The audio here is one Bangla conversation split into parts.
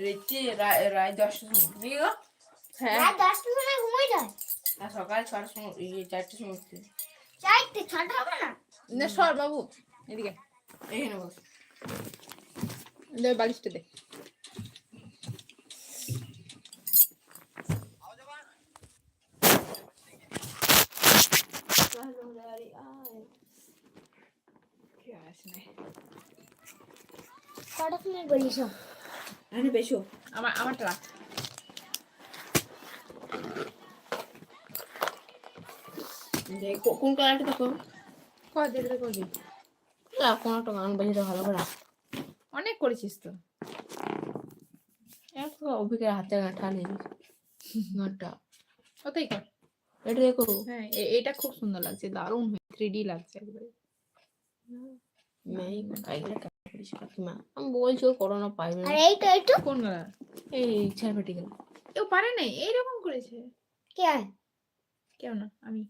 রেচি রায় দশটার সময় গো। হ্যাঁ। দশটার সময় ঘুমাই যায়? আর সকাল ছটার সময় ইয়ে চারটের সময় উঠতে চারটে ছটা হবে না? না সর বাবু এদিকে। এখানে বস। দে বালিশটা দে। কি আসে সময় বলিস বেশো আমার আমারটা রাখ। কোন কালারটা দেখো? কয় দেখতে করবি না কোনো একটা গান বাজিয়ে ভালো করে অনেক করেছিস তো। এক অভিজ্ঞের হাতে গাঁঠা নেই গানটা ওটাই কর। এটা দেখো। হ্যাঁ এটা খুব সুন্দর লাগছে দারুণ থ্রি ডি লাগছে একবারে। কাকিমা আমি বলছি ও করোনা পাইবে আর এইটা এইটা কোন কালার এই ছেড়ে পেটে গেল। কেউ পারে নাই এইরকম করেছে। কে কেউ না আমি।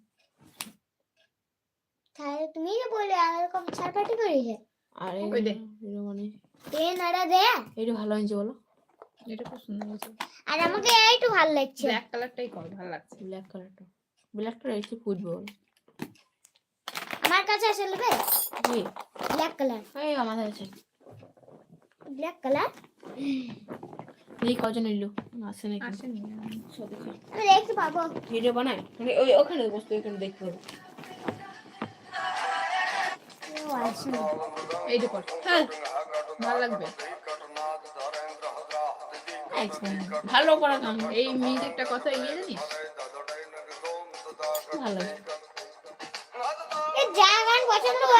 তাহলে তুমি যে বলে আর এরকম ছাড়পাটি করেছে। আর ওই দে। মানে? দে নাড়া দে। এটা ভালো হয়েছে বলো। এটা খুব সুন্দর হয়েছে। আর আমাকে এইটু ভালো লাগছে। ব্ল্যাক কালারটাই কর ভালো লাগছে। ব্ল্যাক কালারটা ব্ল্যাকটা রেখে ফুটবল আমার কাছে আছে নেবে কি ব্ল্যাক কালার এই আমাদের আছে। ব্ল্যাক কালার এই কজন এলো? আসে নাকি? সব দেখে আমি দেখতে পাবো। ভিডিও বানায় মানে ওই ওখানে বসতে ওখানে দেখতে পাবো হ্যাঁ ভালো লাগবে। ভালো করা গান এই মিউজিকটা কত এগিয়ে জানিস? ভালো পছন্দ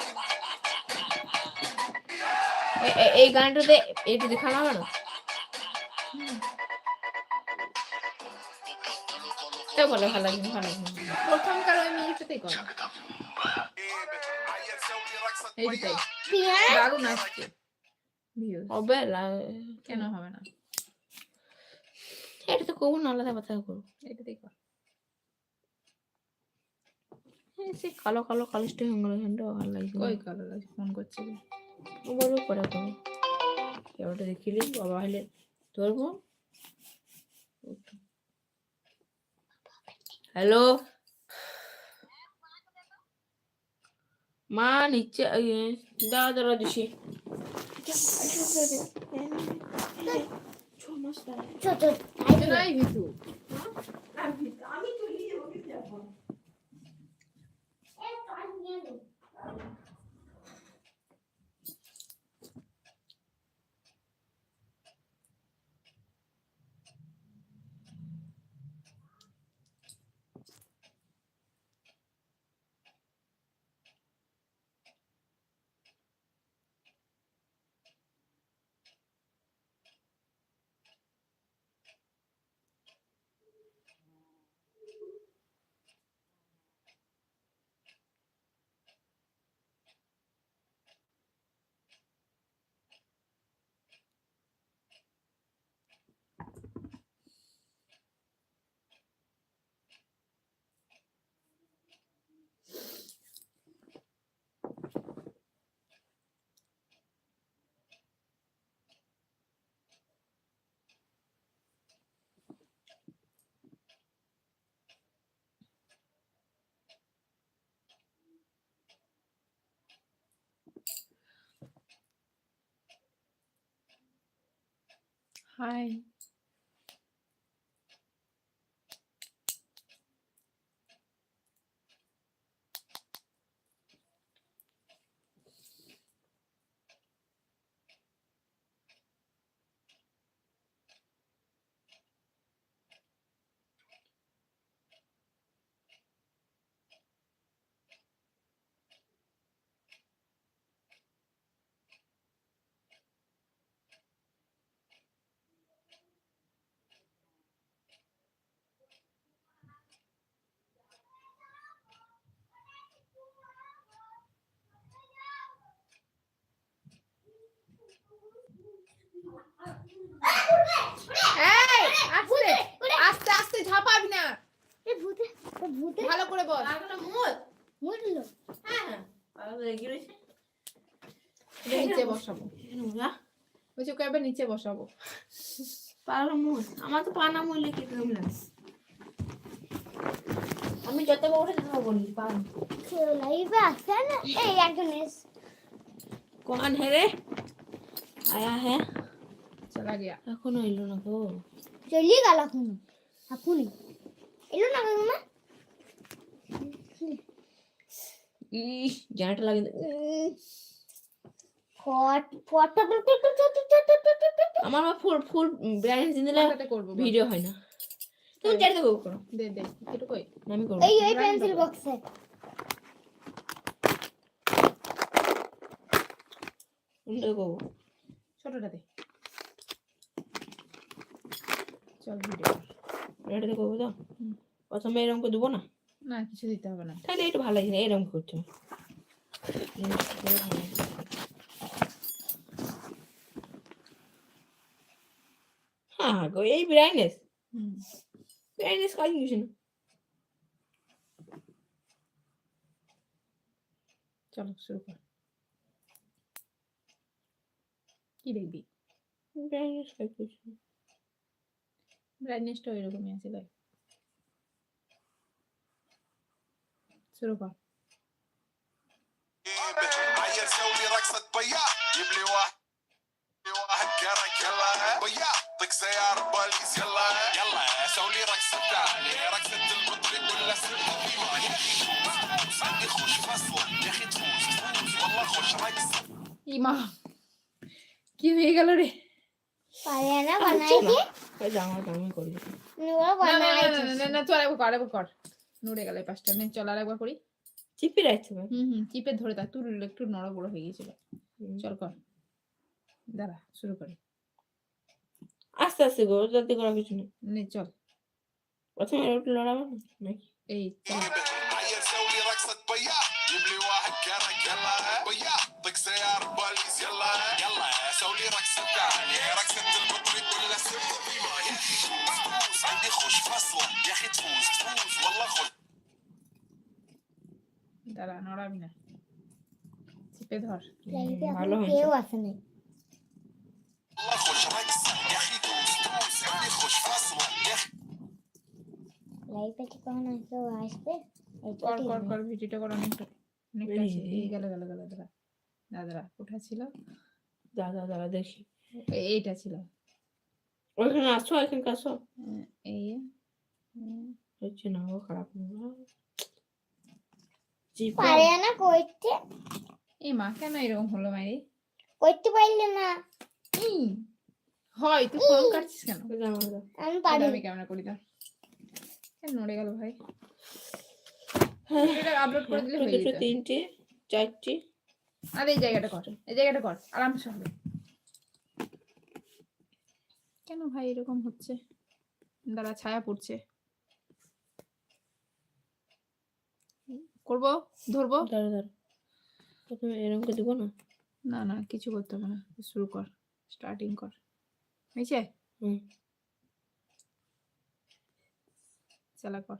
এই গানটাতে এইটা দেখানো হবে না? বলে ভালো লাগে ভালো লাগে প্রথমকার ওই মিউজিকটাতেই কর। এইটাই হ্যাঁ দারুণ আসছে। হবে কেন হবে না? এটা তো আলাদা কথা করব সে কালো কালো কালো স্টে হয়ে গেলো ভালো লাগছে। কই কালার আছে ফোন করছিলি ও বলব পরে করব কেউটা দেখিলি বাবা হলে ধরবো হ্যালো মা নিচে ইয়ে, দাও দাঁড়া দিছি ছ মাস দাঁড়া Hi. এই আস্তে আস্তে আস্তে ঝাপাবি না। এ ভূতে ভূতে। ভালো করে বল। পাগলা মুত মুতলো হ্যাঁ, হ্যাঁ পাগলা নিচে বসাবো। ওই যে কয়েকবার নিচে বসাবো। পাগলা মুত আমার তো পানা মুলে কি কম আমি যত বড় তত বলি পান খেলাইবা আসেন এই একজন এস। কোন হেরে? आया है চলা গিয়া এখনো এলো না গো চলিয়ে গেল এখন এখনই এলো না কাকিমা ই জানাটা লাগে ফট ফট আমার মা ফুল ফুল ব্রাইট দিন দিলে সাথে করবো বল। ভিডিও হয় না তুমি চাইতে করো করো দে দে একটু কই আমি করবো এই এই পেন্সিল বক্সে উল্টো করবো ছোটটা দে। চল ভিডিও এটাতে করব তো? প্রথমে এরকম করে দেবো না? না কিছু দিতে হবে না। তাহলে একটু ভালো লাগছে না এরকম করছ। হ্যাঁ গো এই ব্রাইটনেস হুম। ব্রাইটনেস কাজ কিছু না। চলো শুরু কর। কি দেখবি ব্রাইটনেস কাজ কিছু না ব্রাইটনেসটা ওইরকমই আছে দেখ শুরু কর عيل سوي رقصة بياع جيب لي واحد جيب لي واحد كرك يلا بياع طق سيارة بوليس يلا يلا سوي رقصة تعالي رقصة المطرب ولا سر الديوان يا اخي تفوز عندي خوش فصلة يا اخي تفوز تفوز والله خوش رقصة ইমা কি হয়ে গেল রে? পারে না বানাইছে ওই জামা দামি করে নোরা না না না, না, বানাইছে না, না, চল একবার কর একবার কর। নড়ে গেল এই পাঁচটা নে চল আর একবার করি। চিপি রাখছে হুম হুম চিপে ধরে একটু নড়া হয়ে গেছিল চল কর। দাঁড়া শুরু করি। আস্তে আস্তে গো করা কিছু না নে চল। প্রথমে একটু লড়াবো নাকি? এই চল। سوي رقصة تعالي رقصة المطرب ولا سر الديوان يا اخي تفوز تفوز عندي خوش فصلة يا اخي تفوز تفوز والله خوش দাঁড়া নড়াবি না চিপে ধর লাইভে ভালো এখন হয়েছে কেউ আসে নাই والله خوش رقصة يا اخي دوس دوس عندي خوش فصلة يا اخي লাইভে কি কখন কেউ আসবে এইটা কর ঠিক কর না। কর ভিডিওটা কর অনেকটা অনেকটা এই আছে। রে। এই গেল গেল গেল দাঁড়া দাঁড়া দাঁড়া কোথা ছিল দাদা দাদা দেখি। এইটা ছিল। ওইখানে আসো এখানে আসো। এই হচ্ছে না ও খারাপ না। পারে না করতে এই মা কেন এরকম হলো মাইরি? করতে পারলে না। হয় তুই ফোন কাটছিস কেন? আমি পারি। আমি ক্যামেরা করি দাও কেন নড়ে গেল ভাই? হ্যাঁ, আপলোড করে দিলে দুটো হয়ে যেত। তিনটে চারটে। আর এই জায়গাটা কর এই জায়গাটা কর আরামসে হবে। কেন ভাই এরকম হচ্ছে? দাঁড়া ছায়া পড়ছে। করব? ধরবো? দাঁড়া দাঁড়া প্রথমে এরকম করে দেবো না? না না কিছু করতে হবে না। শুরু কর স্টার্টিং কর। হয়েছে? হুম। চালা কর।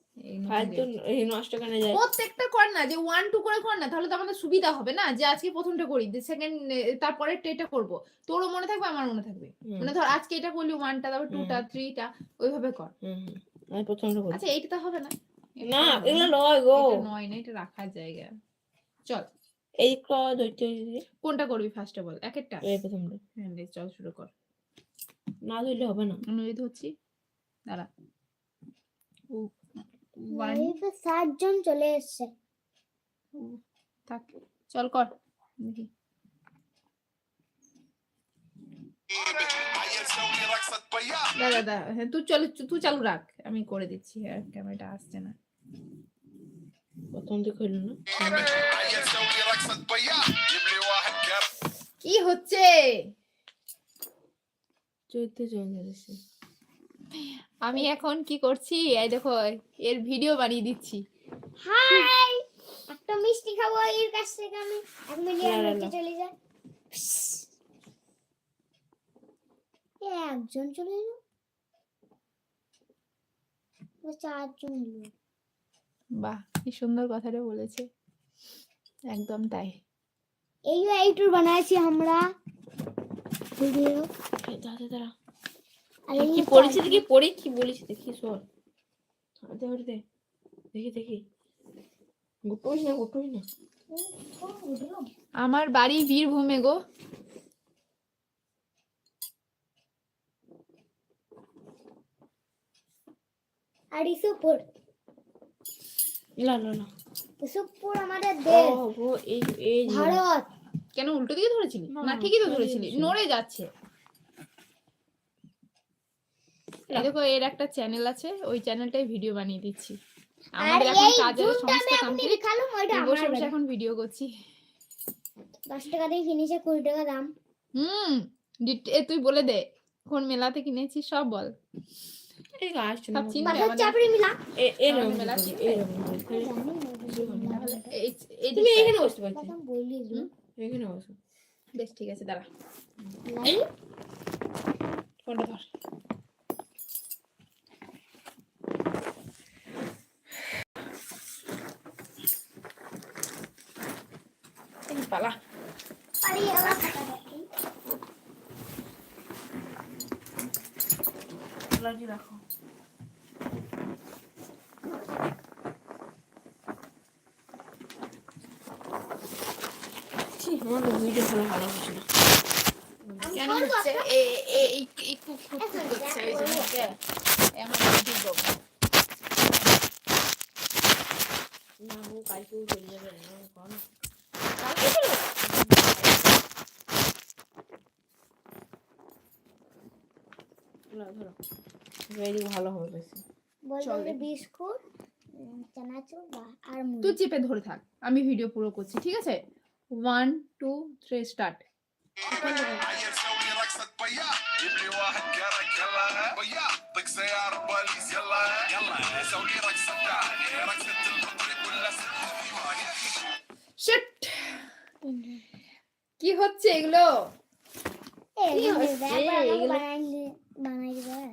ফালতু এই নষ্ট কেন যায়। প্রত্যেকটা কর না যে ওয়ান টু করে কর না তাহলে তো আমাদের সুবিধা হবে না যে আজকে প্রথমটা করি সেকেন্ড তারপরে এটা করব। তোরও মনে থাকবে আমার মনে থাকবে। মানে ধর আজকে এটা করলি ওয়ানটা তারপর টুটা থ্রিটা ওইভাবে কর। হুম, হুম। আমি প্রথমটা করি আচ্ছা এইটা তো হবে না। না এগুলো নয় গো। নয় না এটা রাখার জায়গা। চল। এই ক কোনটা করবি ফার্স্ট অফ অল এক একটা এই প্রথমটা। হ্যাঁ চল শুরু কর। না ধরলে হবে না। ধরছি। দাঁড়া। ওয়ান লাইফে সাতজন চলে এসছে। থাক চল কর। দেখি। দাদা দাদা হ্যাঁ তুই চলে তুই চালু রাখ। আমি করে দিচ্ছি হ্যাঁ ক্যামেরাটা আসছে না। প্রথম থেকে হলো না? কি হচ্ছে? চৈত্র চলে করেছে আমি এখন কি করছি? এই দেখো এর ভিডিও বানিয়ে দিচ্ছি। হাই! একটা মিষ্টি খাব এর কাছ থেকে আমি। এক মিলিয়ন না, না, চলে যায় এ একজন চলে এলো। চারজন এলো। বাহ কি সুন্দর কথাটা বলেছে। একদম তাই। এই এইটুর বানাইছি আমরা। ভিডিও দাঁড়া আর কি- পড়েছি দেখি পড়ি কি বলিস দেখি শোন। দে দেখি দেখি। গুটোস না গুটোস না। আমার বাড়ি বীরভূমে গো। আর ইসুপুর। না না না ইসুপুর আমাদের দেশ। ও এই এই ভারত। কেন উল্টো দিকে ধরেছিলি? না, না ঠিকই তো ধরেছিলি। নড়ে যাচ্ছে এই দেখো এর একটা চ্যানেল আছে ওই চ্যানেলটাই ভিডিও বানিয়ে দিচ্ছি। আমাদের এখন কাজের সমস্ত আমি কমপ্লিট বসে বসে এখন ভিডিও করছি। দশ টাকা দিয়ে কিনেছে কুড়ি টাকা দাম। হুম এ তুই বলে দে কোন মেলাতে কিনেছিস সব বল। বেশ ঠিক আছে দাঁড়া। ফোনটা ধর। এই পালা। রাখো। আমার তো ভিডিও ভালো ভালো হচ্ছে না কেন হচ্ছে এই মিনিট, হচ্ছে ওই জন্য এমন ভিডিও করব না ও কালকেও চলে যাবে না কারণ কালকে চলে ধরো। ভালো হবে বেশি। বিস্কুট চানাচুর আর তুই চেপে ধরে থাক। আমি ভিডিও পুরো করছি ঠিক আছে? ওয়ান টু থ্রি স্টার্ট কি হচ্ছে এগুলো?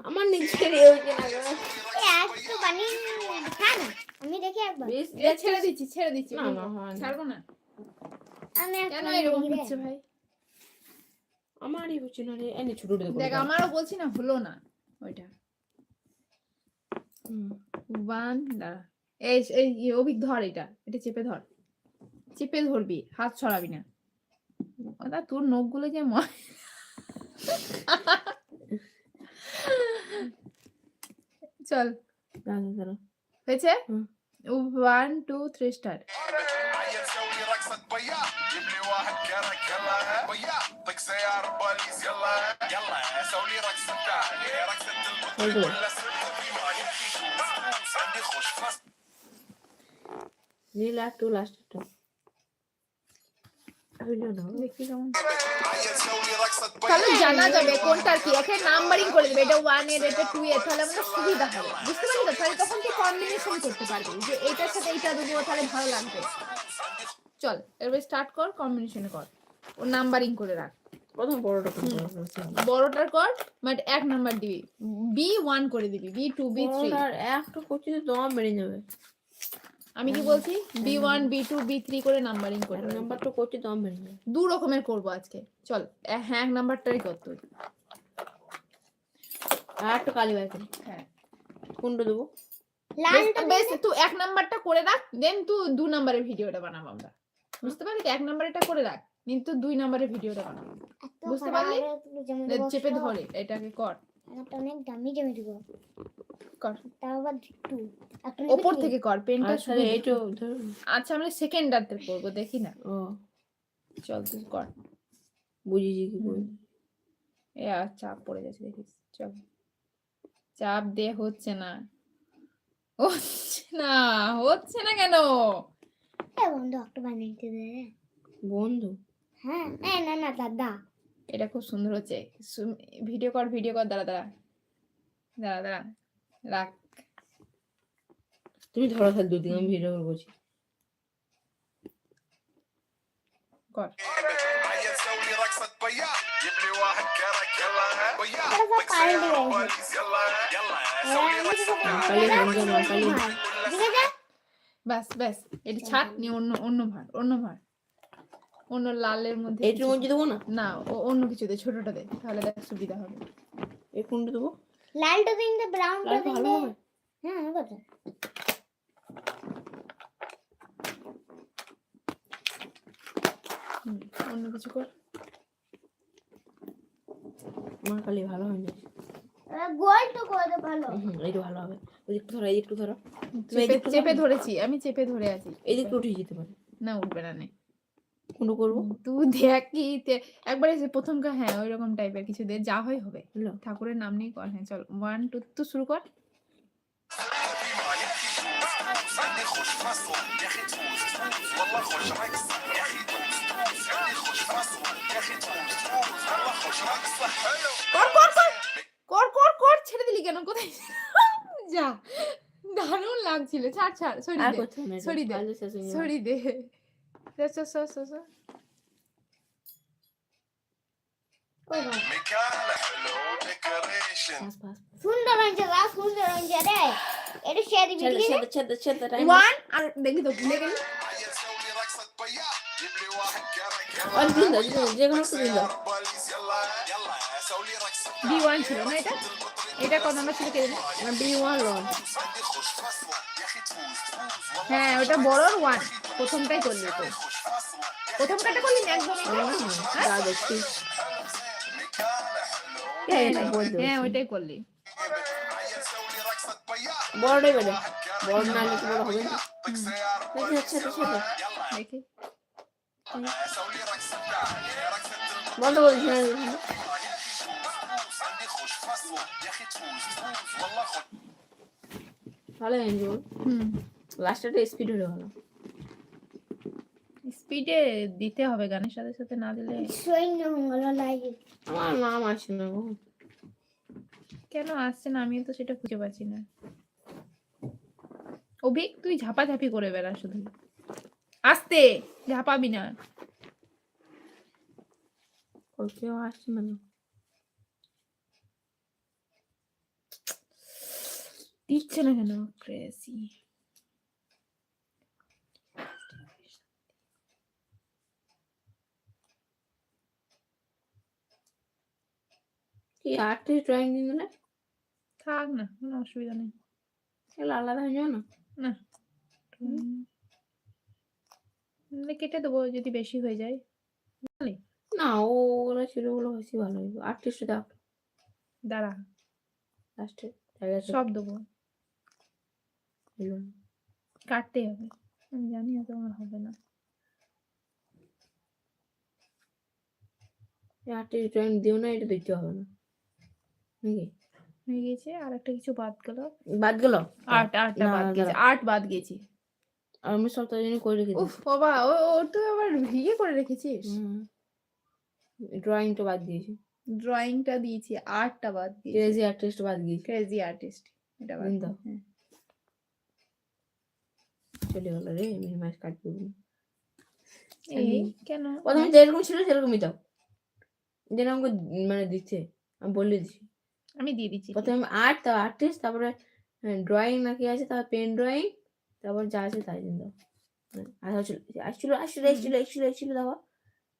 আমার নিজের হচ্ছে না গো। এ আজ তো বানিয়ে খা না। আমি দেখি একবার। ছেড়ে দিচ্ছি ছেড়ে দিচ্ছি। না, না, ছাড়বো না। আমি কেন এরকম হচ্ছে ভাই? আমারই হচ্ছে না রে এনে ছোট ছোট দেখ আমারও বলছি না হলো না। ওইটা। ওয়ান দাঁড়া। এই এই ইয়ে, অভিক ধর এটা। এটা চেপে ধর। চেপে ধরবি হাত ছড়াবি না। ওটা তোর নখগুলো যে ম- চল দাঁড়া দাঁড়া হয়েছে one two three star Nila two last two তাহলে জানা যাবে কোনটার কি? একে নাম্বারিং করে দেবে এটা ওয়ানের এটা টু এর তাহলে আমরা সুবিধা হবে। বুঝতে তো? তাহলে তখন কি কম্বিনেশন করতে যে এটার সাথে দেবো তাহলে ভালো লাগবে। চল এবার স্টার্ট কর কম্বিনেশন কর। ও নাম্বারিং করে রাখ। প্রথম বড়টা বড়টার কর বাট এক নাম্বার দিবি। বি ওয়ান করে দিবি বি টু বি থ্রি একটা করছি তো তোমার বেড়ে যাবে। আমি কি বলছি? B one B two B three করে নাম্বারিং করে রাখবি। নাম্বারটা করছি বেড়ে যাবে দু রকমের করব আজকে। চল হ্যাঁ এক নাম্বারটাই কর তুই। আর একটা কালি বার করি। হ্যাঁ। কোনটা দেবো? লালটা বেশ তুই এক নাম্বারটা করে রাখ দেন তুই দু নাম্বারের ভিডিওটা বানাবো আমরা। বুঝতে পারলি তো? এক নাম্বারটা করে রাখ কিন্তু দুই নাম্বারের ভিডিওটা বানাবো। বুঝতে পারলি? চেপে ধরে এটাকে কর। অনেক দামি জমে দিব কর। তাও আবার একটু। ওপর থেকে কর পেনটা আচ্ছা শুধু এইটা আচ্ছা আমরা সেকেন্ডারতে করব দেখি না। ও। চল তুই কর। কি এ আর চাপ পড়ে যাচ্ছে দেখিস চল। চাপ দে হচ্ছে না। হচ্ছে না হচ্ছে না কেন? বন্ধু একটা বানিয়ে দে। বন্ধু? হ্যাঁ না না দাদা। এটা খুব সুন্দর হচ্ছে। ভিডিও কর ভিডিও কর দাঁড়া দাঁড়া। দাঁড়া দাঁড়া রাখ। তুমি ধরো থাক দুদিন আমি ভিডিও কল কর। ব্যাস ব্যাস এটা ছাড় নিয়ে অন্য অন্য ভার অন্য ভার। অন্য লালের মধ্যে দেবো না? না ও- অন্য কিছু দে ছোটটা দে তাহলে দেখ সুবিধা হবে। এই কোনটা দেবো? লালটা দিন দে ব্রাউনটা দিন দে। হ্যাঁ অন্য কিছু কর। আমার কালি ভালো হয় না। গোল তো করে ভালো। হুম এইটা ভালো হবে। ওই একটু ধরো এই একটু ধরো। চেপে চেপে ধরেছি আমি চেপে ধরে আছি। এই দিকটা উঠে যেতে পারে। না উঠবে না নে কোনটা করব। দেখি একবার এসে প্রথম কা হ্যাঁ ওই রকম টাইপের কিছু দে যা হয় হবে। ঠাকুরের নাম নিয়ে কর হ্যাঁ চল ওয়ান টু টু শুরু কর। যা দারুণ লাগছিল। ছাড় ছাড় সরি দে সরি দে সরি দে। Yes, yes, yes, yes. সুন্দর হয়েছে বা সুন্দর হয়েছে রে এটা শেয়ার দিবি দেখি তো ভুলে যে কোনো কিছু বি ওয়ান ছিল এটা এটা কত নম্বর ছিল কে জানে বি ওয়ান লন হ্যাঁ ওটা বড়র ওয়ান প্রথমটাই করলি তো। প্রথমটাটা করলি না একদম হ্যাঁ দেখছি। হ্যাঁ, হ্যাঁ, হ্যাঁ, হ্যাঁ ওইটাই করলি। বড়টাই করলি। বড় না হলে বড় হবে? বন্ধ করে ভালো হুম। লাস্টটা স্পিড স্পিডে দিতে হবে গানের সাথে সাথে না দিলে সৈন্য লাগে। আমার আসে না গো। কেন আসছে না? আমিও তো সেটা খুঁজে পাচ্ছি না। অভিক তুই ঝাপাঝাপি করে বেড়া শুধু। আসতে ঝাপাবি না। কেউ আসছে না দিচ্ছে না কেন ক্রেসি কি আর্টিস্ট ড্রয়িং দিন দিলে থাক না কোনো অসুবিধা নেই এগুলো আলাদা হয়ে যাবে না না কেটে দেবো যদি বেশি হয়ে যায় না ওগুলো ছিল ওগুলো বেশি ভালো আর্টিস্ট দাও দাঁড়া লাস্টে সব দেবো কাটতে হবে। আমি জানি হয়তো আমার হবে না। আর্টিস্ট ড্রয়িং দিও না এটা দিতে হবে না। নাকি? হয়ে গেছে আর একটা কিছু বাদ গেল। বাদ গেল? আর্ট আর্টটা বাদ গেছে। আর্ট বাদ গেছি। আর আমি সপ্তাহ জন্য করে রেখেছি। উফ বাবা ও ও তুই আবার ইয়ে করে রেখেছিস। ড্রয়িংটা বাদ দিয়েছি। ড্রয়িংটা দিয়েছি আর্টটা বাদ দিয়েছি। ক্রেজি আর্টিস্ট বাদ দিয়েছি। ক্রেজি আর্টিস্ট এটা বাদ দাও। হ্যাঁ। চলে গেল রে মিনিমাইজ কাটবো এই কেন? প্রথমে যেরকম ছিল সেরকমই দাও। যেরকম মানে দিচ্ছে আমি বলে দিচ্ছি। আমি দিয়ে দিচ্ছি। প্রথমে আর্ট তারপর আর্টিস্ট তারপরে ড্রয়িং নাকি আছে তারপর পেন ড্রয়িং তারপর যা আছে তাই দিন দাও। আসলে আসছিল আসছিল আসছিল আসছিল আসছিল দাও।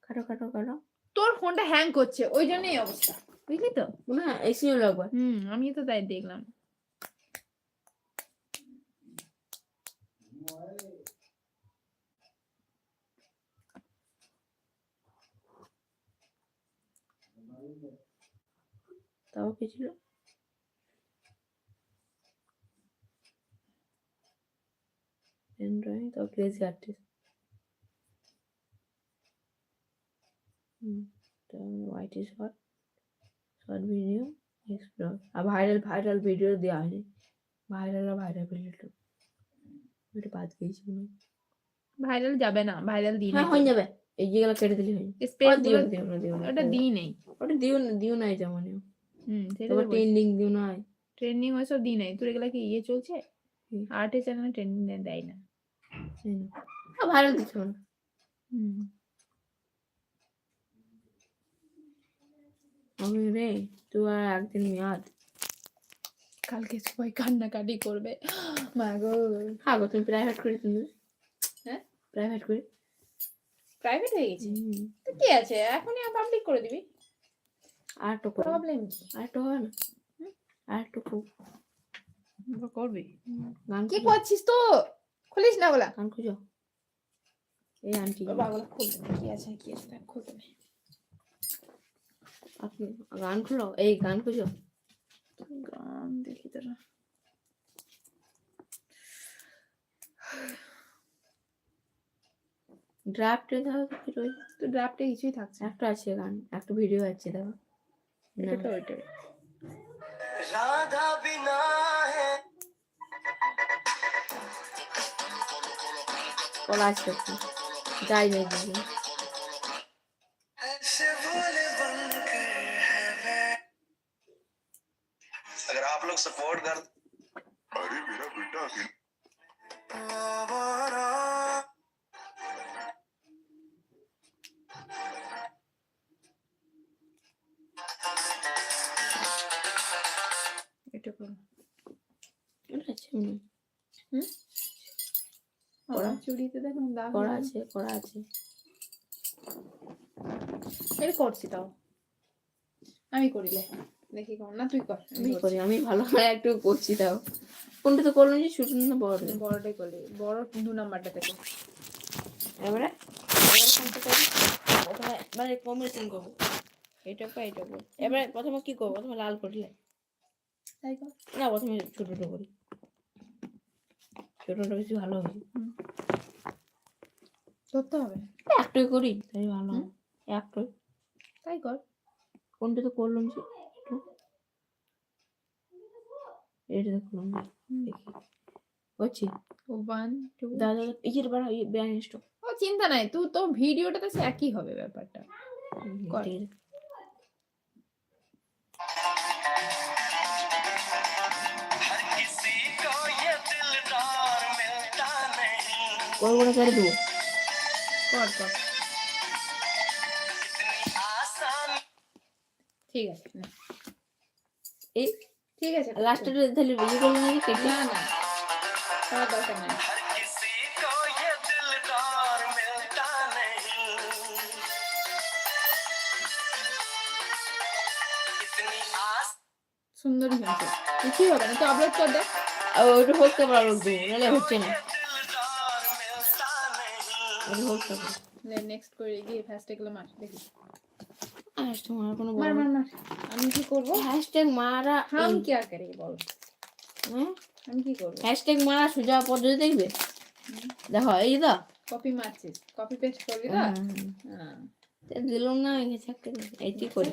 কাটো কাটো কাটো। তোর ফোনটা হ্যাং করছে ওই জন্যই অবস্থা। বুঝলি তো? মনে হয় এসিও একবার হুম আমি তো তাই দেখলাম। তাও কি ছিল? পেন ড্রয়িং তাও crazy artist white short short video explore আর ভাইরাল ভাইরাল ভিডিও দেওয়া হয়নি। ভাইরাল আর ভাইরাল ভিডিওটা বাদ গিয়েছি ভাইরাল যাবে না ভাইরাল দিই হ্যাঁ হয়ে যাবে। এই যেগুলো কেটে দিলে হয় স্পেস দিও দিও না, দিও ওটা দিই নেই ওটা দিও না দিও নাই যেমন হুম তারপর ট্রেন্ডিং দিও নাই ট্রেন্ডিং ওইসব দিই নাই তোর এগুলা কি ইয়ে চলছে হুম। আর্টের চ্যানেলে ট্রেন্ডিং দেয় না হবে না হুম আমি রে তুই আর একদিন মেয়াদ কালকে সবাই কান্নাকাটি করবে মা গো হ্যাঁ গো তুমি প্রাইভেট করে তুমি হ্যাঁ? প্রাইভেট করে প্রাইভেট হয়ে গেছে? তো কি আছে? এখনই পাবলিক করে দিবি। আর একটু প্রবলেম কি? আর একটু হবে না। আর একটু খুব করবি। গান কি করছিস তো? খুলিস না ওগুলা। গান খুঁজো। এই আন্টি। বাবা ওগুলা খুলতে কি আছে কি আছে দেখ, খুলতে আপনি গান খুলো। এই গান খুঁজো। গান দেখি তোরা। ড্রাফটে দেখো তো কি রয়েছে তো ড্রাফটে কিছুই থাকছে না একটা আছে গান একটা ভিডিও আছে দেখো এটা না, তো ওইটাই राधा बिना है কলা আছে একটা যাই যাই যাই ऐसे बोले बनकर है मैं अगर आप लोग सपोर्ट कर করা। আছে করা আছে। এটা করছি তাও। আমি করিলে দেখি কর না তুই কর আমি করি আমি ভালো করে একটু করছি তাও। কোনটা তো করলাম যে ছোট না বড়? বড়টাই করলি। বড় দু এবারে? প্রথমে মানে কম্বিনেশন করব। এটা পা এটা এবারে প্রথমে কি করব? প্রথমে লাল করলে তাই কর। না প্রথমে ছোটটা করি। ছোটটা বেশি ভালো হবে। করতে হবে? হ্যাঁ, একটাই করি তাই ভালো একটাই। তাই কর। কোনটা তো করলাম যে এটা তো করলাম দেখি। হচ্ছে ওয়ান টু দাদা ইয়ের বার ব্যালেন্স ও চিন্তা নাই তুই তো ভিডিওটা তো একই হবে ব্যাপারটা। কর। করব না ছেড়ে দেবো। পরপর ঠিক আছে এই ঠিক আছে। তাহলে বুঝে যে কেটে না না। দরকার নাই। সুন্দর হয়েছে। কিছুই হবে না তো আপলোড কর দেখ ওটা হোক হচ্ছে না। ওই হোল থাকে নেক্সট করে গিয়ে হ্যাশট্যাগ মার দেখি। হ্যাশট্যাগ মারা কোনো মার মার মার। আমি কি করব? হ্যাশট্যাগ মারা হাম কি করে বল। হ্যাঁ? আমি কি করব? হ্যাশট্যাগ মারা সোজা পদ্ধতি দেখবে? দেখো এই দা কপি মারছিস। কপি পেস্ট করবি হ্যাঁ। হ্যাঁ। না হ্যাঁ। দিল না গেছে একটা এইটি করে।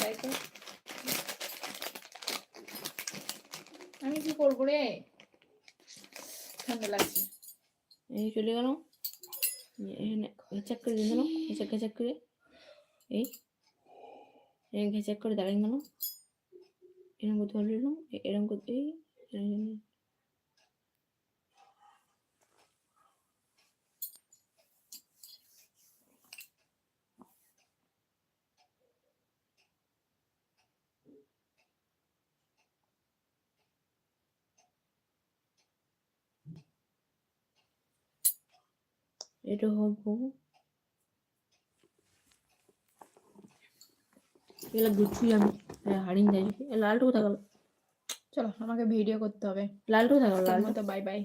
তাই তো? আমি কি করব রে? ঠান্ডা লাগছে। এই চলে গেলাম এখানে চেক করে দিয়ে দিলাম চেক চেক করে এই এরকম চেক করে দাঁড়িয়ে গেল এরকম করে ধরে নিলাম এ- এরকম করে এই এরকম এটা হব এগুলো গুছুই আমি হারিয়ে যাই। এ লালটা কোথায় গেল? চলো আমাকে ভিডিও করতে হবে। লালটা কোথায় গেল তোর মতো বাই বাই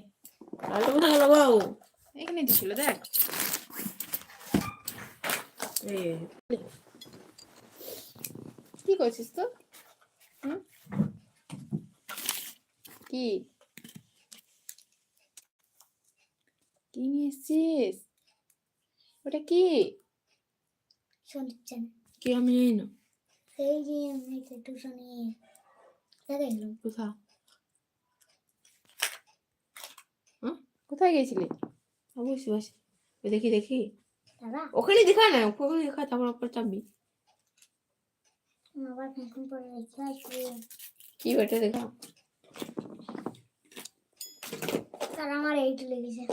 লালটা কোথায় গেল বাবু? এখানে দিছিল দেখ। কি করছিস তো? কি? কি নিয়ে এসছিস? ওটা কি? শুনছেন কি আমি জানি না। সেই যে আমি টিউশনে দেখলাম কোথা? কোথায় গেছিলি? অবশ্যই বসে। দেখি দেখি। দাদা? ওখানে দেখা না ওখানে দেখা তারপর ওপর চাপবি। কি ওটা দেখা? তার আমার এইট লেগেছে।